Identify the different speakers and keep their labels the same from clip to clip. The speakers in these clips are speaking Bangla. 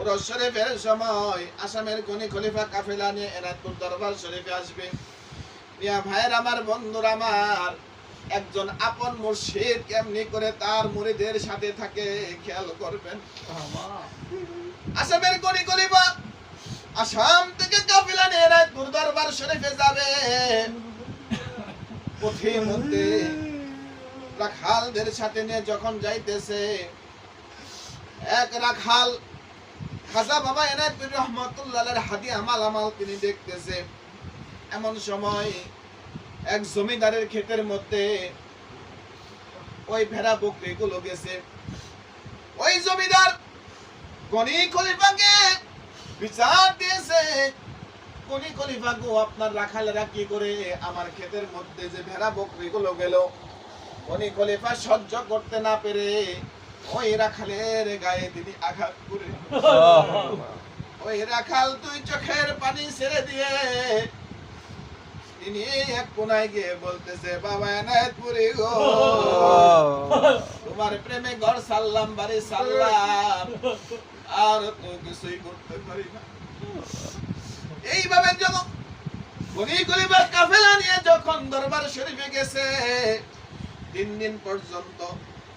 Speaker 1: ওরস শরীফের সময়। আসামের গনি খলিফা কাফেলা নিয়ে এনায়তপুর দরবার শরীফে আসবে। মিয়া ভাইয়ের আমার, বন্ধুরা আমার, একজন আপন মুর্শিদ কেমনি করে তার মুরিদের সাথে থাকে, খেয়াল করবেন। আসামের গনি খলিফা আসাম থেকে কাফেলা নিয়ে এনায়তপুর দরবার শরীফে যাবে। পথের মধ্যে রাখালদের সাথে নিয়ে যখন যাইতেছে, এক রাখাল খাজা বাবা এনায়তুর রহমতুল্লাহের হাদি আমাল আমাল তিনি দেখতেছে। এমন সময় এক জমিদারের ক্ষেতের মধ্যে ওই ভেড়া বকরিগুলো গেছে। ওই জমিদার গনি খলিফাকে বিচার দিয়েছে। গনি খলিফা আপনার রাখালেরা কি করে আমার ক্ষেতের মধ্যে যে ভেড়া বকরিগুলো গেল? গনি খলিফা সহ্য করতে না পেরে ওই রাখালের গায়ে তিনি আঘাত করে। ওই রাখাল তুই চোখের পানি ছেড়ে দিয়ে তিনি এক কোনায় গিয়ে বলতেছে বাবা এনায়তপুরি গো। তোমার প্রেমে ঘর সাল্লাম বাড়ি সাল্লাম আর তো কিছুই করতে পারি না। এইভাবে যখন কাফেলা নিয়ে যখন দরবার শরীফে গেছে তিন দিন পর্যন্ত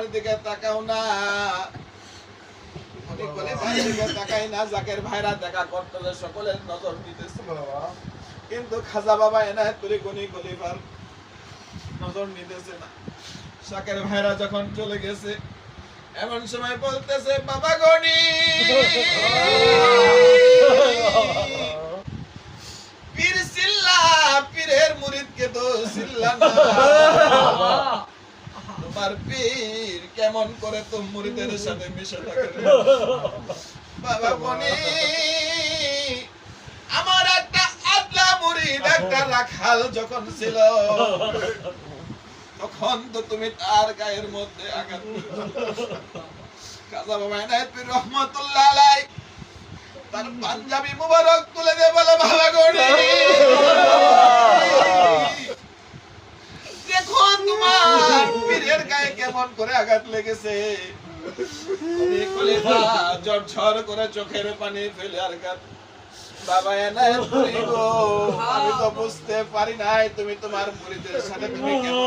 Speaker 1: আমার দিকে তাকাও না। তাকাই না জাকের ভাইরা দেখা করতে সকলের নজর দিতেছে। কিন্তু খাজা বাবা এনায়েত করে গনি খলিফার নজর নিতেছে না। শাকের ভাইরা যখন চলে গেছে, এমন সময় বলতেছে, বাবা গনি পীর সিল্লা, পীরের মুরিদকে তো সিল্লা না। তোমার পীর, কেমন করে তো মুরিদের সাথে মিশে থাকে বাবা গনি আমার একটা আদলা মুরিদ একটা রাখাল যখন ছিল, তখন তো তুমি তার গায়ের মধ্যে আঘাত। কাজা বাবা এনায়েতুর রহমতুল্লাহ আলাই তার পাঞ্জাবি মুবারক তুলে দে বলে বাবা গনি দেখো তোমার কেমন করে আঘাত লেগেছে। করে চোখের পানি ফেলে আর গাত বাবা এনায়েত করি গো আমি তো বুঝতে পারি নাই তুমি তোমার মুরিদের সাথে তুমি কেমন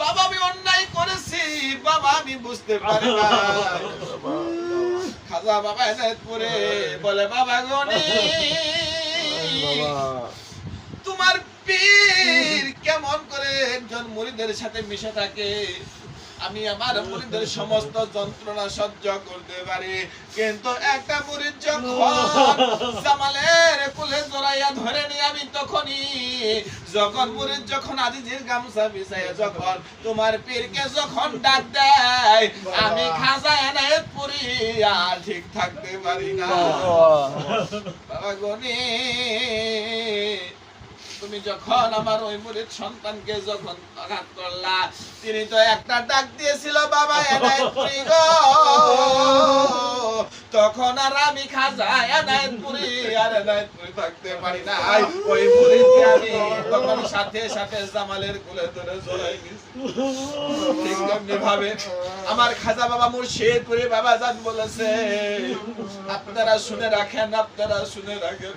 Speaker 1: বাবা আমি অন্যায় করেছি বাবা আমি বুঝতে পারি না খাজা বাবা এনায়েতপুরে বলে বাবা গনি তোমার পীর কেমন একজন মুরিদের সাথে মিশে থাকে। আমি আমার মুরিদের সমস্ত যন্ত্রণা সহ্য করতে পারি। কিন্তু একটা মুরিদ যখন জামালের কুলে জড়াইয়া ধরে নি আমি তখনই যখন মুরিদ যখন আজিজির গামছা বিছাইয়া যখন তোমার পীরকে যখন ডাক দেয় আমি খাজা এনায়েত পুরি আর ঠিক থাকতে পারি না। বাবা গনি তুমি যখন আমার ওই মুরিদ সন্তানকে যখন আঘাত করলা, তিনি তো একটা ডাক দিয়েছিল, বাবা এনায়েতপুরি গো। তখন আর আমি খাজা এনায়েতপুরি আর এনায়েতপুরি থাকতে পারি না ওই আমি তখন সাথে সাথে জামালের ধরে জড়াই আমার খাজা বাবা মুর্শিদপুরি বাবা বলেছে, আপনারা শুনে রাখেন, আপনারা শুনে রাখেন।